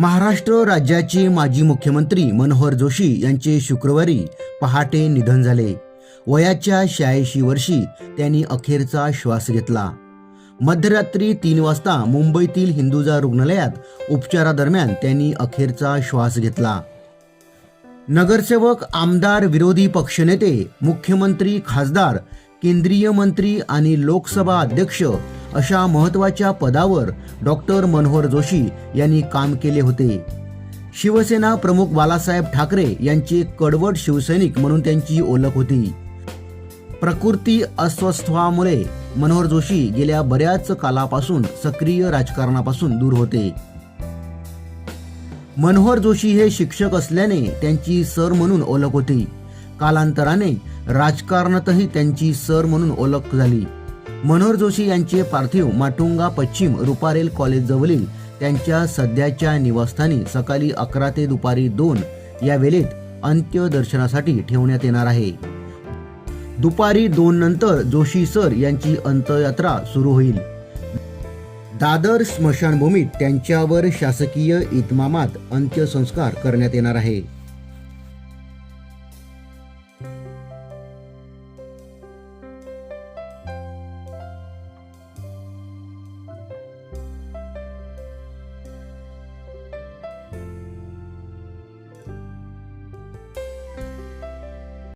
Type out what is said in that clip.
महाराष्ट्र राज्याचे माजी मुख्यमंत्री मनोहर जोशी यांचे शुक्रवारी पहाटे निधन झाले. वयाच्या शहाऐंशी वर्षी त्यांनी अखेरचा श्वास घेतला. मध्यरात्री तीन वाजता मुंबईतील हिंदुजा रुग्णालयात उपचारादरम्यान त्यांनी अखेरचा श्वास घेतला. नगरसेवक आमदार विरोधी पक्षनेते मुख्यमंत्री खासदार केंद्रीय मंत्री आणि लोकसभा अध्यक्ष अशा महत्त्वाच्या पदावर डॉक्टर मनोहर जोशी यांनी काम केले होते. शिवसेना प्रमुख बालासाहेब ठाकरे यांचे कडवट शिवसैनिक म्हणून त्यांची ओळख होती. प्रकृती अस्वस्थामुळे मनोहर जोशी गेल्या बऱ्याच कालापासून सक्रिय राजकारणापासून दूर होते. मनोहर जोशी हे शिक्षक असल्याने त्यांची सर म्हणून ओळख होती. कालांतराने राजकारणातही त्यांची सर म्हणून ओळख झाली. मनोहर जोशी यांचे पार्थिव माटुंगा पश्चिम रुपारेल कॉलेजजवळील त्यांच्या सध्याच्या निवासस्थानी सकाळी अकरा ते दुपारी दोन या वेळेत अंत्यदर्शनासाठी ठेवण्यात येणार आहे. दुपारी दोन नंतर जोशी सर यांची अंत्ययात्रा सुरू होईल. दादर स्मशानभूमीत त्यांच्यावर शासकीय इतमामात अंत्यसंस्कार करण्यात येणार आहे.